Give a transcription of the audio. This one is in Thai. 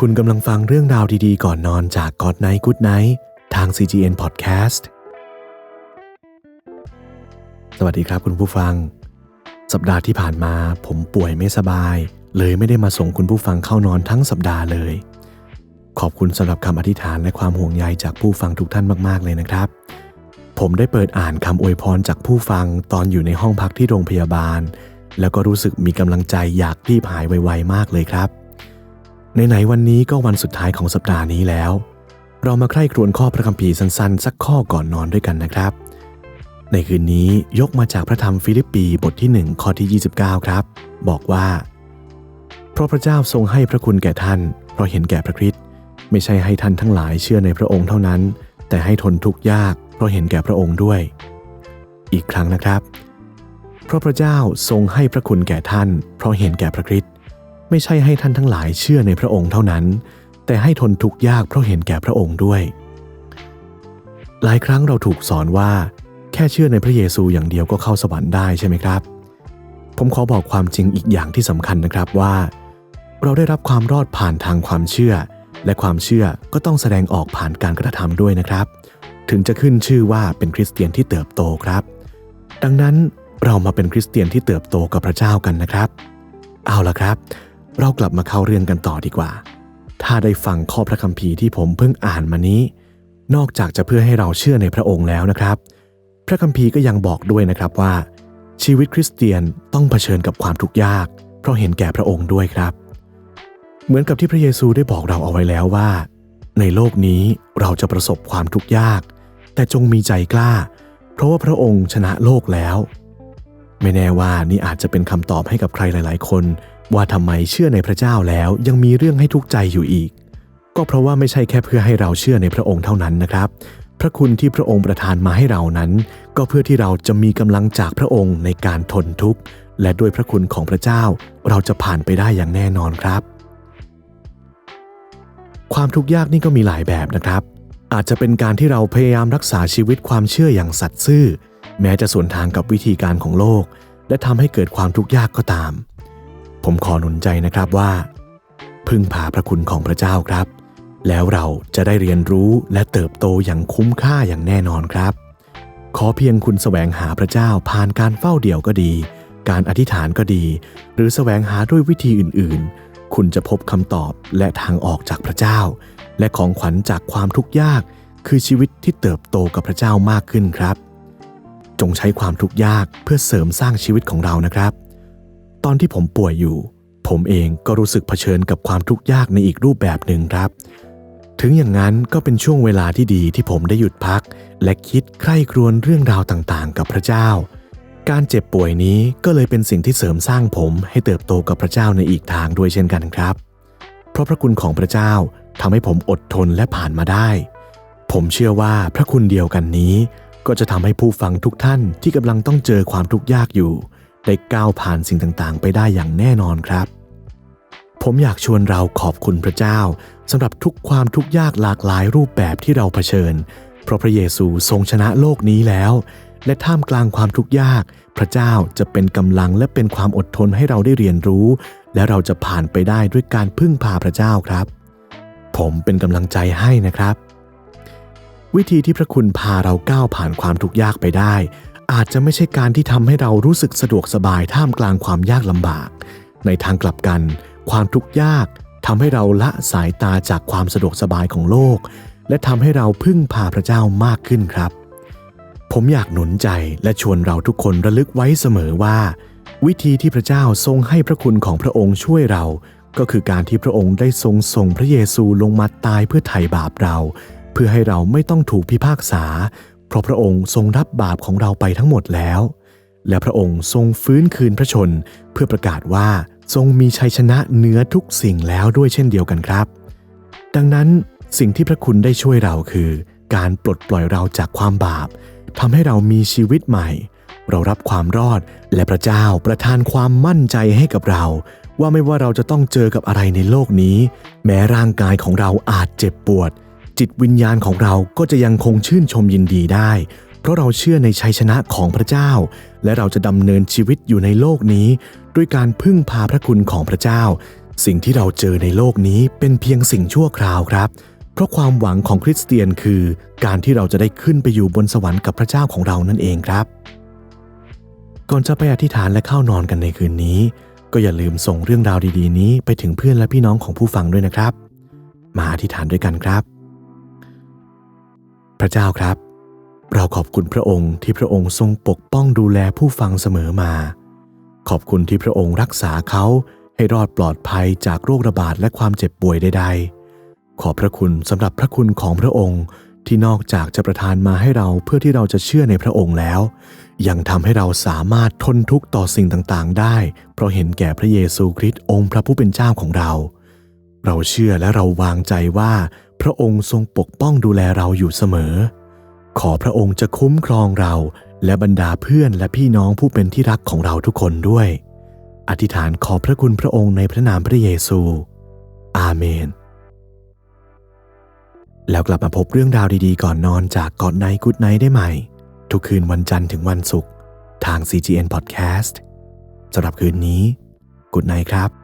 คุณกำลังฟังเรื่องราวดีๆ ก่อนนอนจาก God Night Good Night ทาง CGN Podcast สวัสดีครับคุณผู้ฟัง สัปดาห์ที่ผ่านมาผมป่วยไม่สบาย เลยไม่ได้มาส่งคุณผู้ฟังเข้านอนทั้งสัปดาห์เลย ขอบคุณสำหรับคำอธิษฐานและความห่วงใยจากผู้ฟังทุกท่านมากๆเลยนะครับ ผมได้เปิดอ่านคำอวยพรจากผู้ฟังตอนอยู่ในห้องพักที่โรงพยาบาล แล้วก็รู้สึกมีกำลังใจอยากรีบหายไวๆมากเลยครับ ไหนๆวันนี้ก็วันสุดท้ายของสัปดาห์นี้แล้ว เรามาใคร่ครวญข้อพระคัมภีร์สั้นๆ สักข้อก่อนนอนด้วยกันนะครับ ในคืนนี้ยกมาจากพระธรรมฟิลิปปีบทที่ 1 ข้อที่ 29 ครับ บอกว่า เพราะพระเจ้าทรงให้พระคุณแก่ท่าน เพราะเห็นแก่พระคริสต์ไม่ใช่ให้ท่านทั้งหลายเชื่อในพระองค์เท่านั้น แต่ให้ทนทุกข์ยาก เพราะเห็นแก่พระองค์ด้วย อีกครั้งนะครับ เพราะพระเจ้าทรงให้พระคุณแก่ท่าน เพราะเห็นแก่พระคริสต์ ไม่ใช่ให้ท่านทั้งหลายเชื่อในพระองค์เท่านั้น แต่ให้ทนทุกข์ยากเพราะเห็นแก่พระองค์ด้วย หลายครั้งเราถูกสอนว่า แค่เชื่อในพระเยซูอย่างเดียวก็เข้าสวรรค์ได้ใช่ไหมครับ ผมขอบอกความจริงอีกอย่างที่สำคัญนะครับว่า เราได้รับความรอดผ่านทางความเชื่อ และความเชื่อก็ต้องแสดงออกผ่านการกระทำด้วยนะครับ ถึงจะขึ้นชื่อว่าเป็นคริสเตียนที่เติบโตครับ ดังนั้นเรามาเป็นคริสเตียนที่เติบโตกับพระเจ้ากันนะครับ เอาละครับ เรากลับมาเข้าเรื่องกันต่อดีกว่า ถ้าได้ฟังข้อพระคัมภีร์ที่ผมเพิ่งอ่านมานี้ นอกจากจะเพื่อให้เราเชื่อในพระองค์แล้วนะครับ พระคัมภีร์ก็ยังบอกด้วยนะครับว่า ชีวิตคริสเตียนต้องเผชิญกับความทุกข์ยาก เพราะเห็นแก่พระองค์ด้วยครับ เหมือนกับที่พระเยซูได้บอกเราเอาไว้แล้วว่า ในโลกนี้เราจะประสบความทุกข์ยาก แต่จงมีใจกล้า เพราะว่าพระองค์ชนะโลกแล้ว ไม่แน่ว่านี่อาจจะเป็นคำตอบให้กับใครหลาย ๆ คน ว่าทำไมเชื่อในพระเจ้าแล้วยังมีเรื่องให้ทุกข์ใจอยู่อีก ก็เพราะว่าไม่ใช่แค่เพื่อให้เราเชื่อในพระองค์เท่านั้นนะครับ พระคุณที่พระองค์ประทานมาให้เรานั้น ก็เพื่อที่เราจะมีกำลังจากพระองค์ในการทนทุกข์และด้วยพระคุณของพระเจ้า เราจะผ่านไปได้อย่างแน่นอนครับ ความทุกข์ยากนี่ก็มีหลายแบบนะครับ อาจจะเป็นการที่เราพยายามรักษาชีวิตความเชื่ออย่างสัตย์ซื่อ แม้จะสวนทางกับวิธีการของโลก และทำให้เกิดความทุกข์ยากก็ตาม ผมขอหนุนใจนะครับว่า พึ่งพาพระคุณของพระเจ้าครับ แล้วเราจะได้เรียนรู้และเติบโตอย่างคุ้มค่าอย่างแน่นอนครับ ขอเพียงคุณแสวงหาพระเจ้าผ่านการเฝ้าเดี่ยวก็ดี การอธิษฐานก็ดี หรือแสวงหาด้วยวิธีอื่นๆ คุณจะพบคำตอบและทางออกจากพระเจ้า และของขวัญจากความทุกข์ยาก คือชีวิตที่เติบโตกับพระเจ้ามากขึ้นครับ จงใช้ความทุกข์ยากเพื่อเสริมสร้างชีวิตของเรานะครับ ตอนที่ผมป่วยอยู่ ผมเองก็รู้สึกเผชิญกับความทุกข์ยากในอีกรูปแบบหนึ่งครับ ถึงอย่างนั้นก็เป็นช่วงเวลาที่ดีที่ผมได้หยุดพัก และคิดใคร่ครวญเรื่องราวต่างๆ กับพระเจ้า การเจ็บป่วยนี้ก็เลยเป็นสิ่งที่เสริมสร้างผมให้เติบโตกับพระเจ้าในอีกทางด้วยเช่นกันครับ เพราะพระคุณของพระเจ้าทำให้ผมอดทนและผ่านมาได้ ผมเชื่อว่าพระคุณเดียวกันนี้ ก็จะทำให้ผู้ฟังทุกท่านที่กำลังต้องเจอความทุกข์ยากอยู่ ได้ก้าวผ่านสิ่งต่างๆ ไปได้อย่างแน่นอนครับ ผมอยากชวนเราขอบคุณพระเจ้าสำหรับทุกความทุกข์ยากหลากหลายรูปแบบที่เราเผชิญ เพราะพระเยซูทรงชนะโลกนี้แล้ว และท่ามกลางความทุกข์ยาก พระเจ้าจะเป็นกำลังและเป็นความอดทนให้เราได้เรียนรู้ และเราจะผ่านไปได้ด้วยการพึ่งพาพระเจ้าครับ ผมเป็นกำลังใจให้นะครับ วิธีที่พระคุณพาเราก้าวผ่านความทุกข์ยากไปได้ อาจจะไม่ใช่การที่ทำให้เรารู้สึกสะดวกสบายท่ามกลางความยากลำบาก ในทางกลับกัน ความทุกข์ยากทำให้เราละสายตาจากความสะดวกสบายของโลก และทำให้เราพึ่งพาพระเจ้ามากขึ้นครับ ผมอยากหนุนใจและชวนเราทุกคนระลึกไว้เสมอว่า วิธีที่พระเจ้าทรงให้พระคุณของพระองค์ช่วยเรา ก็คือการที่พระองค์ได้ทรงส่งพระเยซูลงมาตายเพื่อไถ่บาปเรา เพื่อให้เราไม่ต้องถูกพิพากษา ราะพระองค์ทรงรับบาปของเราไปทั้งหมดแล้ว และพระองค์ทรงฟื้นคืนพระชนเพื่อประกาศว่าทรงมีชัยชนะเหนือทุกสิ่งแล้วด้วยเช่นเดียวกันครับ ดังนั้นสิ่งที่พระคุณได้ช่วยเราคือ การปลดปล่อยเราจากความบาปทำให้เรามีชีวิตใหม่ เรารับความรอดและพระเจ้าประทานความมั่นใจให้กับเรา ว่าไม่ว่าเราจะต้องเจอกับอะไรในโลกนี้ แม้ร่างกายของเราอาจเจ็บปวด จิตวิญญาณของเราก็จะยังคงชื่นชมยินดีได้ เพราะเราเชื่อในชัยชนะของพระเจ้า และเราจะดำเนินชีวิตอยู่ในโลกนี้ ด้วยการพึ่งพาพระคุณของพระเจ้า สิ่งที่เราเจอในโลกนี้เป็นเพียงสิ่งชั่วคราวครับ เพราะความหวังของคริสเตียนคือ การที่เราจะได้ขึ้นไปอยู่บนสวรรค์กับพระเจ้าของเรานั่นเองครับ ก่อนจะไปอธิษฐานและเข้านอนกันในคืนนี้ ก็อย่าลืมส่งเรื่องราวดี ๆ นี้ไปถึงเพื่อนและพี่น้องของผู้ฟังด้วยนะครับ มาอธิษฐานด้วยกันครับ พระเจ้าครับ เราขอบคุณพระองค์ที่พระองค์ทรงปกป้องดูแลผู้ฟังเสมอมา ขอบคุณที่พระองค์รักษาเขาให้รอดปลอดภัยจากโรคระบาดและความเจ็บป่วยใดๆ ขอบพระคุณสำหรับพระคุณของพระองค์ที่นอกจากจะประทานมาให้เราเพื่อที่เราจะเชื่อในพระองค์แล้ว ยังทำให้เราสามารถทนทุกข์ต่อสิ่งต่างๆ ได้ เพราะเห็นแก่พระเยซูคริสต์องค์พระผู้เป็นเจ้าของเรา เราเชื่อและเราวางใจว่า พระองค์ทรงปกป้องดูแลเราอยู่เสมอ ขอพระองค์จะคุ้มครองเรา และบรรดาเพื่อนและพี่น้องผู้เป็นที่รักของเราทุกคนด้วย อธิษฐานขอบพระคุณพระองค์ในพระนามพระเยซู อาเมน แล้วกลับมาพบเรื่องราวดีๆ ก่อนนอนจากกอดไนกูดไนได้ใหม่ ทุกคืนวันจันทร์ถึงวันศุกร์ทาง CGN Podcast สำหรับคืนนี้กูดไนครับ